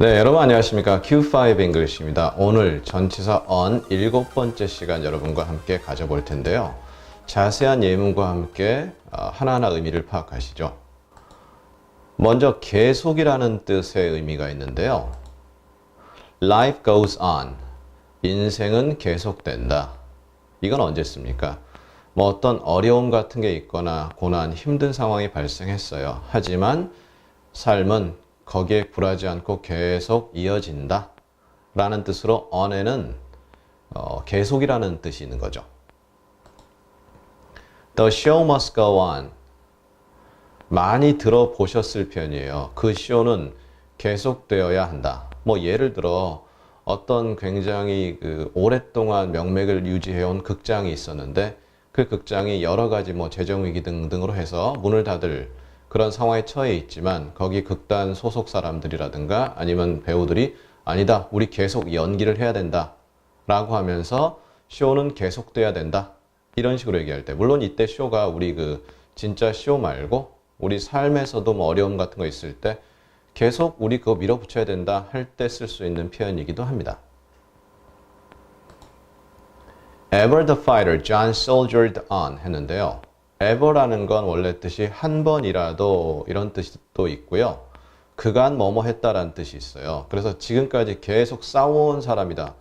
네, 여러분 안녕하십니까? Q5 English입니다. 오늘 전치사 on 일곱 번째 시간 여러분과 함께 가져볼 텐데요. 자세한 예문과 함께 어, 하나하나 의미를 파악하시죠. 먼저 계속이라는 뜻의 의미가 있는데요. Life goes on. 인생은 계속된다. 이건 언제 씁니까? 뭐 어떤 어려움 같은 게 있거나 고난, 힘든 상황이 발생했어요. 하지만 삶은 거기에 굴하지 않고 계속 이어진다. 라는 뜻으로 on에는 어, 계속이라는 뜻이 있는 거죠. The show must go on. 많이 들어보셨을 편이에요. 그 쇼는 계속되어야 한다. 뭐 예를 들어 어떤 굉장히 그 오랫동안 명맥을 유지해온 극장이 있었는데 그 극장이 여러 가지 뭐 재정 위기 등등으로 해서 문을 닫을 그런 상황에 처해 있지만 거기 극단 소속 사람들이라든가 아니면 배우들이 아니다 우리 계속 연기를 해야 된다 라고 하면서 쇼는 계속돼야 된다 이런 식으로 얘기할 때 물론 이때 쇼가 우리 그 진짜 쇼 말고 우리 삶에서도 뭐 어려움 같은 거 있을 때 계속 우리 그거 밀어붙여야 된다 할 때 쓸 수 있는 표현이기도 합니다. Ever the fighter John soldiered on 했는데요. Ever라는 건 원래 뜻이 한 번이라도 이런 뜻도 있고요. 그간 뭐뭐 했다라는 뜻이 있어요. 그래서 지금까지 계속 싸워온 사람이다.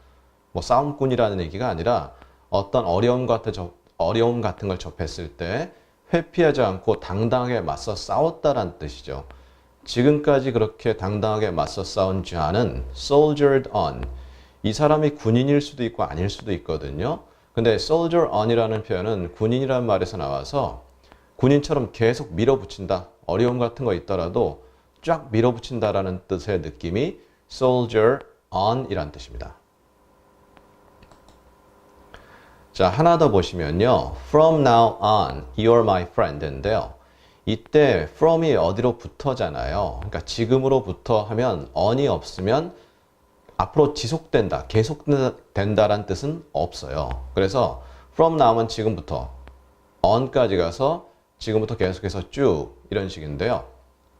뭐 싸움꾼이라는 얘기가 아니라 어떤 어려움 같은 저, 어려움 같은 걸 접했을 때 회피하지 않고 당당하게 맞서 싸웠다라는 뜻이죠. 지금까지 그렇게 당당하게 맞서 싸운 자는 soldiered on. 이 사람이 군인일 수도 있고 아닐 수도 있거든요. 근데 soldier on이라는 표현은 군인이라는 말에서 나와서 군인처럼 계속 밀어붙인다. 어려움 같은 거 있더라도 쫙 밀어붙인다라는 뜻의 느낌이 soldier on이란 뜻입니다. 자, 하나 더 보시면요. From now on, you're my friend인데요. 이때 from이 어디로부터잖아요. 그러니까 지금으로부터 하면 on이 없으면 앞으로 지속된다, 계속된다라는 뜻은 없어요. 그래서 from now은 지금부터, on까지 가서 지금부터 계속해서 쭉 이런 식인데요.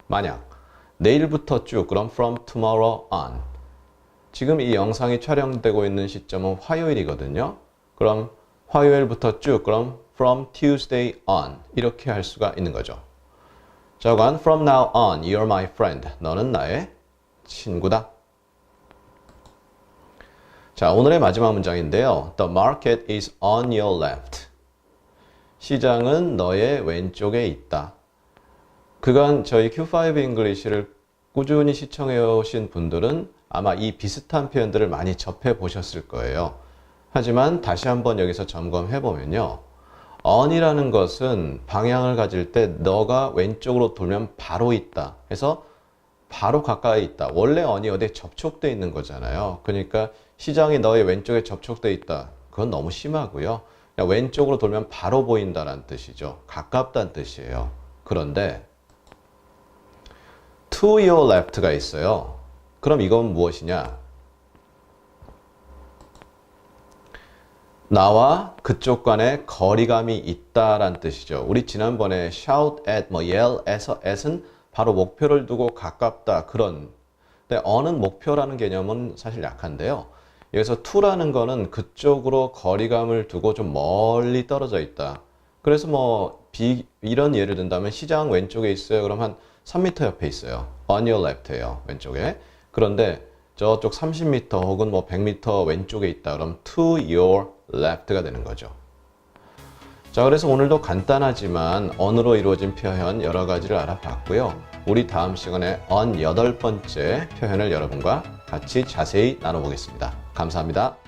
만약 내일부터 쭉 그럼 from tomorrow on. 지금 이 영상이 촬영되고 있는 시점은 화요일이거든요. 그럼 화요일부터 쭉 그럼 from Tuesday on 이렇게 할 수가 있는 거죠. 자, 관 from now on you're my friend. 너는 나의 친구다. 자, 오늘의 마지막 문장인데요. The market is on your left. 시장은 너의 왼쪽에 있다. 그간 저희 Q5 English를 꾸준히 시청해 오신 분들은 아마 이 비슷한 표현들을 많이 접해 보셨을 거예요. 하지만 다시 한번 여기서 점검해 보면요. on이라는 것은 방향을 가질 때 너가 왼쪽으로 돌면 바로 있다. 해서 바로 가까이 있다. 원래 on이 어디에 접촉돼 있는 거잖아요. 그러니까 시장이 너의 왼쪽에 접촉돼 있다. 그건 너무 심하고요. 왼쪽으로 돌면 바로 보인다는 뜻이죠. 가깝다는 뜻이에요. 그런데 to your left가 있어요. 그럼 이건 무엇이냐? 나와 그쪽 간에 거리감이 있다란 뜻이죠. 우리 지난번에 shout at, 뭐 yell at에서 at은 바로 목표를 두고 가깝다 그런. 근데 on은 목표라는 개념은 사실 약한데요. 여기서 to라는 거는 그쪽으로 거리감을 두고 좀 멀리 떨어져 있다. 그래서 뭐 비, 이런 예를 든다면 시장 왼쪽에 있어요. 그럼 한 3m 옆에 있어요. on your left예요. 왼쪽에. 그런데 저쪽 30m 혹은 뭐 100m 왼쪽에 있다. 그럼 to your left가 되는 거죠. 자, 그래서 오늘도 간단하지만 on으로 이루어진 표현 여러 가지를 알아봤고요. 우리 다음 시간에 on 여덟 번째 표현을 여러분과 같이 자세히 나눠보겠습니다. 감사합니다.